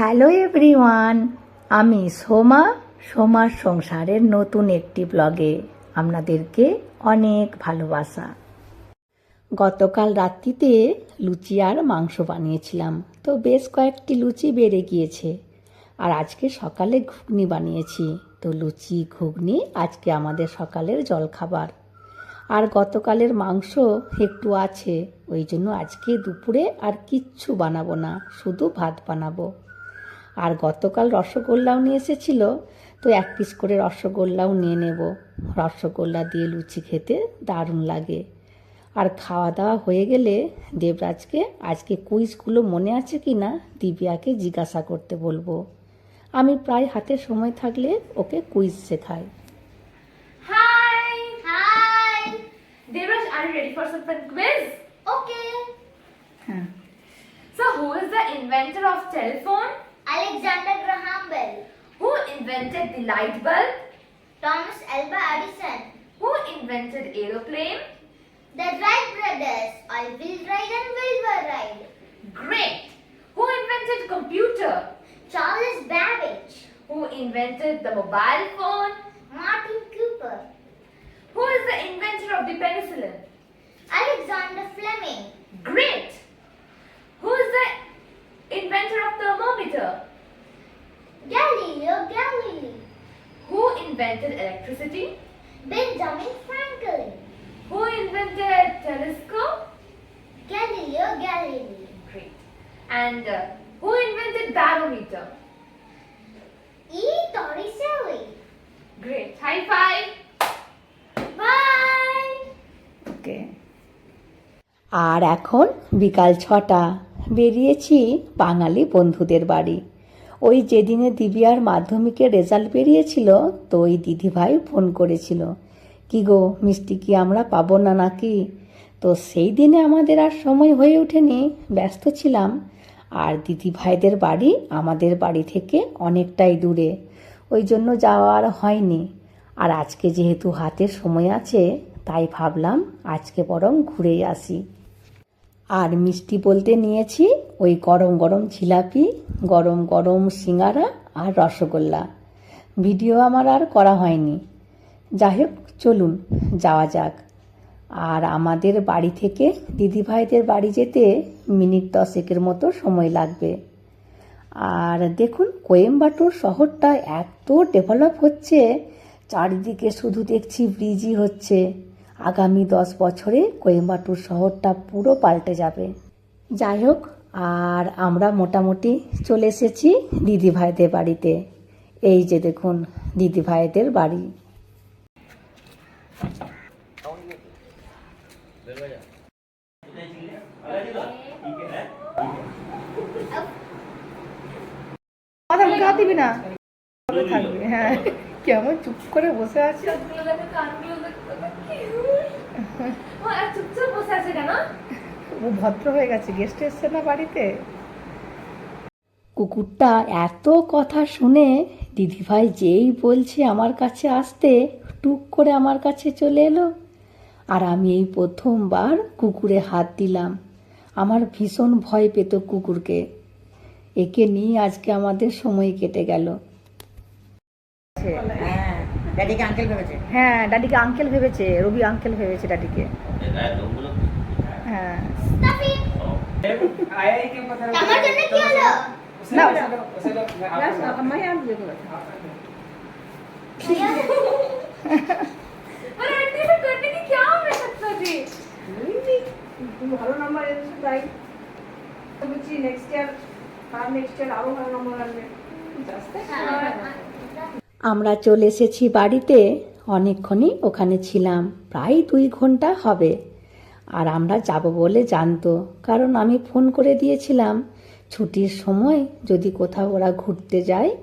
Hello everyone, আমি সোমা, সোমার সংসারের নতুন একটি ব্লগে আপনাদেরকে অনেক ভালোবাসা। গতকাল রাত্রিতে লুচি আর মাংস বানিয়েছিলাম, তো বেশ কয়েকটি লুচি বেড়ে গিয়েছে আর আজকে সকালে ঘুগনি বানিয়েছি। তো লুচি, ঘুগনি আজকে আমাদের সকালের জলখাবার। আর গতকালের মাংস একটু আছে, ওই জন্য আজকে দুপুরে আর কিচ্ছু বানাবো না, শুধু ভাত বানাবো। আর গতকাল রসগোল্লাও নিয়ে এসেছিল তো এক পিস করে রসগোল্লাও নিয়ে নেব। রসগোল্লা দিয়ে লুচি খেতে দারুণ লাগে। আর খাওয়া দাওয়া হয়ে গেলে দেবরাজকে আজকে কুইজগুলো মনে আছে কি না দিব্যাকে জিজ্ঞাসা করতে বলব। আমি প্রায় হাতে সময় থাকলে ওকে কুইজ শেখাই। হ্যাঁ who is the inventor of telephone? Alexander Graham Bell. Who invented the light bulb? Thomas Alva Edison. Who invented aeroplane? The Wright brothers. I will ride and Wilbur ride. Great! Who invented computer? Charles Babbage. Who invented the mobile phone? Martin Cooper. Who is the inventor of the penicillin? Alexander Fleming. Great! Inventor of thermometer? Galileo Galilei. Who invented electricity? Benjamin Franklin. Who invented telescope? Galileo Galilei. Great. And uh, who invented barometer? E. Torricelli. Great. High five. Bye. ওকে আর এখন বিকাল ছটা বেরিয়েছি বাঙালি বন্ধুদের বাড়ি। ওই যেদিনে দিবিয়ার মাধ্যমিকের result বেরিয়েছিল, তো ওই দিদিভাই ফোন করেছিল। কি গো, মিষ্টি কি আমরা পাবো না নাকি? তো সেই দিনে আমাদের আর সময় হয়ে ওঠেনি, ব্যস্ত ছিলাম। আর দিদি ভাইদের বাড়ি আমাদের বাড়ি থেকে অনেকটাই দূরে, ওই জন্য যাওয়া আর হয়নি। আর আজকে যেহেতু হাতে সময় আছে, তাই ভাবলাম আজকে বরং ঘুরেই আসি। আর মিষ্টি বলতে নিয়েছি ওই গরম গরম জিলাপি, গরম গরম সিঙ্গারা আর রসগোল্লা। ভিডিও আমার আর করা হয়নি। যাই হোক, চলুন, যাওয়া যাক। আর আমাদের বাড়ি থেকে দিদিভাইদের বাড়ি যেতে মিনিট দশেকের মতো সময় লাগবে। আর দেখুন, কোয়েম্বাটোর শহরটা এত ডেভেলপ হচ্ছে, চারিদিকে শুধু দেখছি ব্রিজই হচ্ছে। আগামী দশ বছরে কোয়েম্বাটুর শহরটা পুরো পাল্টে যাবে। যাই হোক আর আমরা মোটামুটি চলে এসেছি দিদিভাইদের বাড়িতে। এই যে দেখুন দিদিভাইদের বাড়ি। দিবি না? থাকবে? হ্যাঁ কেমন চুপ করে বসে আছে চোখগুলো দেখো, কানগুলো দেখো, কত cute। ও, আর চুপচাপ বসে আছে কেন? ও ভদ্র হয়ে গেছে। গেস্ট এসছে না বাড়িতে? কুকুরটা এত কথা শুনে দিদিভাই যেই বলছে আমার কাছে আসতে টুক করে আমার কাছে চলে এলো। আর আমি এই প্রথমবার কুকুরে হাত দিলাম। আমার ভীষণ ভয় পেত কুকুরকে। একে নিয়ে আজকে আমাদের সময় কেটে গেল। হ্যাঁ ড্যাডিকে আঙ্কেল ভেবেছে? হ্যাঁ ড্যাডিকে আঙ্কেল ভেবেছে রবি আঙ্কেল ভেবেছে ড্যাডিকে। হ্যাঁ। ভালো নাম্বার এসেছে তাই। তো বুঝছি নেক্সট ইয়ার তার নেক্সট ইয়ার আরও ভালো নাম্বার আসবে আমরা চলে এসেছি বাড়িতে। অনেকক্ষণই ওখানে ছিলাম। প্রায় দুই ঘণ্টা হবে। আর আমরা যাব বলে জানতো। কারণ আমি ফোন করে দিয়েছিলাম, ছুটির সময় যদি কোথাও ওরা ঘুরতে যায়,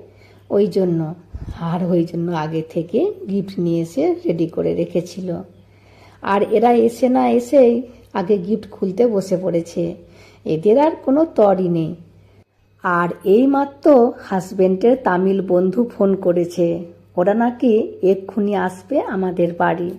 ওই জন্য। আর ওই জন্য আগে থেকে গিফট নিয়ে এসে রেডি করে রেখেছিল। আর এরা এসে না এসেই আগে গিফট খুলতে বসে পড়েছে। এদের আর কোনো তরই নেই। আর এই মাত্র হাজবেন্ডের তামিল বন্ধু ফোন করেছে। ওরা নাকি এক্ষুনি আসবে আমাদের বাড়ি।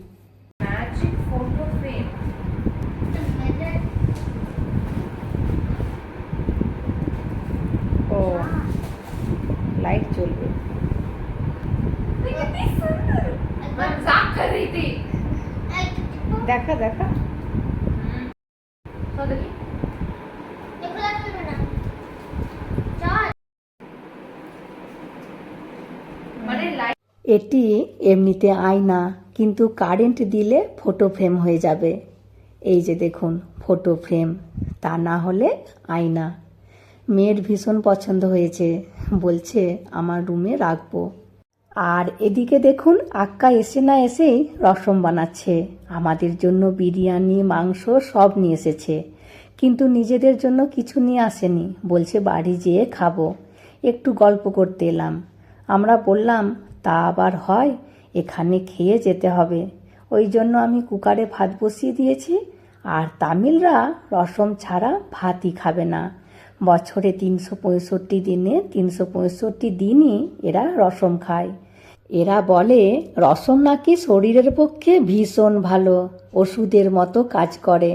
এটি এমনিতে আয়না কিন্তু কারেন্ট দিলে ফটো ফ্রেম হয়ে যাবে। এই যে দেখুন ফটো ফ্রেম তা না হলে আয়না মেয়ের ভীষণ পছন্দ হয়েছে, বলছে, আমার রুমে রাখব। আর এদিকে দেখুন, আক্কা এসে না এসেই রসম বানাচ্ছে। আমাদের জন্য বিরিয়ানি, মাংস সব নিয়ে এসেছে। কিন্তু নিজেদের জন্য কিছু নিয়ে আসেনি, বলছে, বাড়ি যেয়ে খাব। একটু গল্প করতে এলাম। আমরা বললাম তা আবার হয়, এখানে খেয়ে যেতে হবে। ওই জন্য আমি কুকারে ভাত বসিয়ে দিয়েছি, আর তামিলরা রসম ছাড়া ভাতই খাবে না। বছরে তিনশো পঁয়ষট্টি দিনে তিনশো পঁয়ষট্টি দিনই এরা রসম খায়। এরা বলে, রসম নাকি শরীরের পক্ষে ভীষণ ভালো, ওষুধের মতো কাজ করে।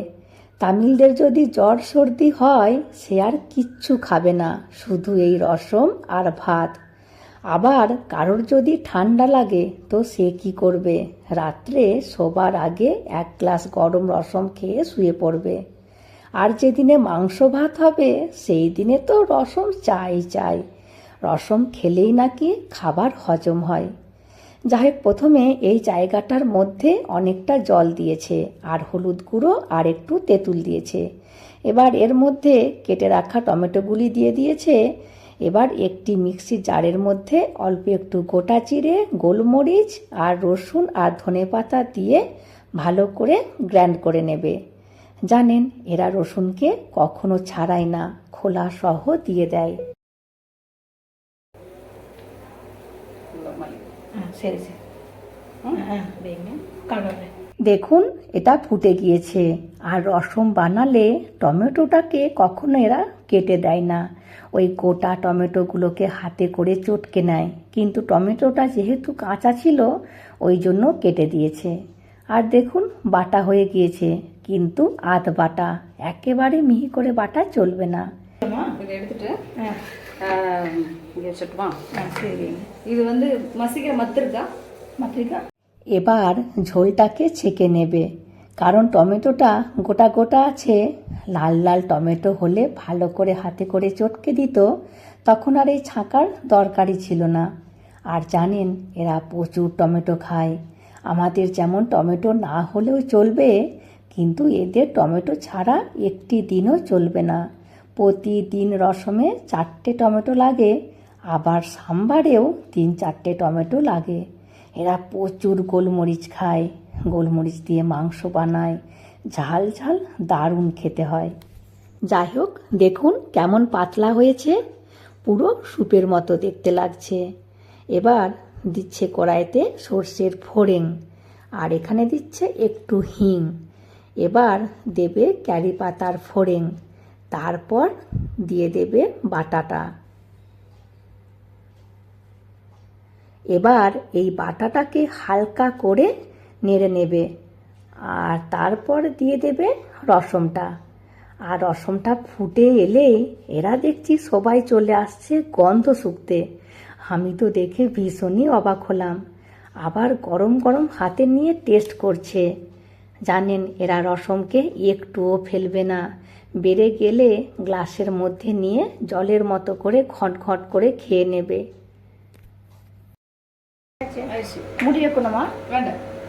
তামিলদের যদি জ্বর সর্দি হয়, সে আর কিচ্ছু খাবে না, শুধু এই রসম আর ভাত। আবার কারোর যদি ঠান্ডা লাগে, তো সে কি করবে? রাত্রে শোবার আগে এক গ্লাস গরম রসম খেয়ে শুয়ে পড়বে। আর যেদিনে মাংস ভাত হবে, সেই দিনে তো রসম চাই চাই। রসম খেলেই নাকি খাবার হজম হয়। যাই হোক প্রথমে এই জায়গাটার মধ্যে অনেকটা জল দিয়েছে, আর হলুদ গুঁড়ো, আর একটু তেঁতুল দিয়েছে। এবার এর মধ্যে কেটে রাখা টমেটোগুলি দিয়ে দিয়েছে। এবার একটি মিক্সি জারের মধ্যে অল্প একটু গোটা চিড়ে গোলমরিচ আর রসুন আর ধনে পাতা দিয়ে ভালো করে গ্র্যান্ড করে নেবে। জানেন এরা রসুনকে কখনো ছাড়ায় না খোলা সহ দিয়ে দেয়। দেখুন এটা ফুটে গিয়েছে। আর রসম বানালে টমেটোটাকে কখনো এরা কেটে দেয় না ওই গোটা টমেটোগুলোকে হাতে করে চটকে নেয় কিন্তু টমেটোটা যেহেতু কাঁচা ছিল ওই জন্য কেটে দিয়েছে আর দেখুন বাটা হয়ে গিয়েছে কিন্তু আধ বাটা একেবারে মিহি করে বাটা চলবে না இதை எடுத்துட்டு ஆஹ், இங்க வச்சுட்டுமா சரி இது வந்து மசிக்கிற மத்து இருக்கா মাতৃকা এবার ঝোলটাকে ছেঁকে নেবে কারণ টমেটোটা গোটা গোটা আছে। লাল লাল টমেটো হলে ভালো করে হাতে করে চটকে দিত, তখন আর এই ছাঁকার দরকারই ছিল না। আর জানেন, এরা প্রচুর টমেটো খায়। আমাদের যেমন টমেটো না হলেও চলবে, কিন্তু এদের টমেটো ছাড়া একটি দিনও চলবে না। প্রতিদিন রসমে চারটে টমেটো লাগে, আবার সাম্বারেও তিন চারটে টমেটো লাগে। এরা প্রচুর গোলমরিচ খায়। গোলমরিচ দিয়ে মাংস বানায়। ঝাল ঝাল দারুণ খেতে হয়। যাই হোক, দেখুন কেমন পাতলা হয়েছে। পুরো স্যুপের মতো দেখতে লাগছে। এবার দিচ্ছে কড়াইতে সর্ষের ফোড়েং আর এখানে দিচ্ছে একটু হিং। এবার দেবে ক্যারি পাতার ফোড়েং তারপর দিয়ে দেবে বাটাটা। এবার এই বাটাটাকে হালকা করে নেড়ে নেবে। আর তারপর দিয়ে দেবে রসমটা আর রসমটা ফুটে এলেই এরা দেখছি সবাই চলে আসছে গন্ধ শুকতে। আমি তো দেখে ভীষণই অবাক হলাম। আবার গরম গরম হাতে নিয়ে টেস্ট করছে। জানেন এরা রসমকে একটুও ফেলবে না। বেড়ে গেলে গ্লাসের মধ্যে নিয়ে জলের মতো করে ঘট ঘট করে খেয়ে নেবে। মুড়ি কোনো মা?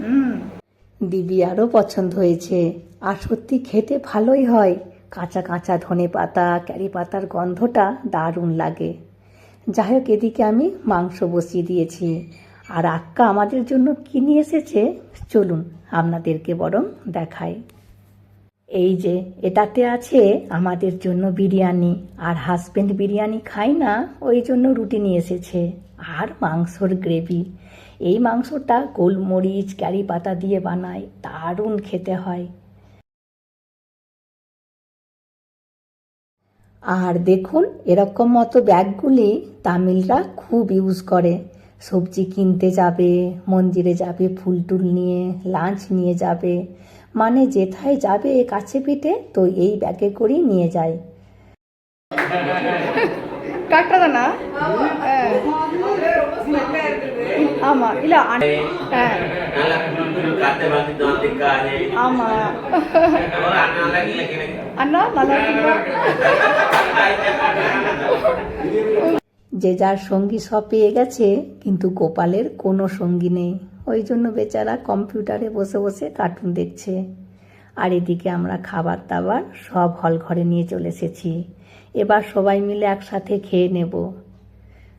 হুম। দিবিয়ারও পছন্দ হয়েছে। আর সত্যি খেতে ভালোই হয়। কাঁচা কাঁচা ধনে পাতা, ক্যারি পাতার গন্ধটা দারুণ লাগে। যাই হোক, এদিকে আমি মাংস বসিয়ে দিয়েছি। আর আক্কা আমাদের জন্য কি নিয়ে এসেছে? চলুন, আপনাদেরকে বরং দেখাই। এই যে, এটাতে আছে আমাদের জন্য বিরিয়ানি। আর হাজবেন্ড বিরিয়ানি খাই না, ওই জন্য রুটি নিয়ে এসেছে। আর মাংসর গ্রেভি এই মাংসটা গোলমরিচ ক্যারি পাতা দিয়ে বানায় দারুণ খেতে হয়। আর দেখুন এরকম মতো ব্যাগগুলি তামিলরা খুব ইউজ করে। সবজি কিনতে যাবে মন্দিরে যাবে ফুল টুল নিয়ে লাঞ্চ নিয়ে যাবে। মানে যেথায় যাবে কাছে পিঠে তো এই ব্যাগে করেই নিয়ে যায়। কাটা না? ஆமா இல்ல அ- ஆ, நல்லா காத்து வந்து வந்துக்காது ஆமா ஒரு அண்ணா இல்லை எனக்கு அண்ணா நல்லா இருக்கீங்களா যে যার সঙ্গী সব পেয়ে গেছে কিন্তু গোপালের কোনো সঙ্গী নেই ওই জন্য বেচারা কম্পিউটারে বসে বসে কার্টুন দেখছে আর এদিকে আমরা খাবার দাবার সব হল ঘরে নিয়ে চলে এসেছি এবার সবাই মিলে একসাথে খেয়ে নেব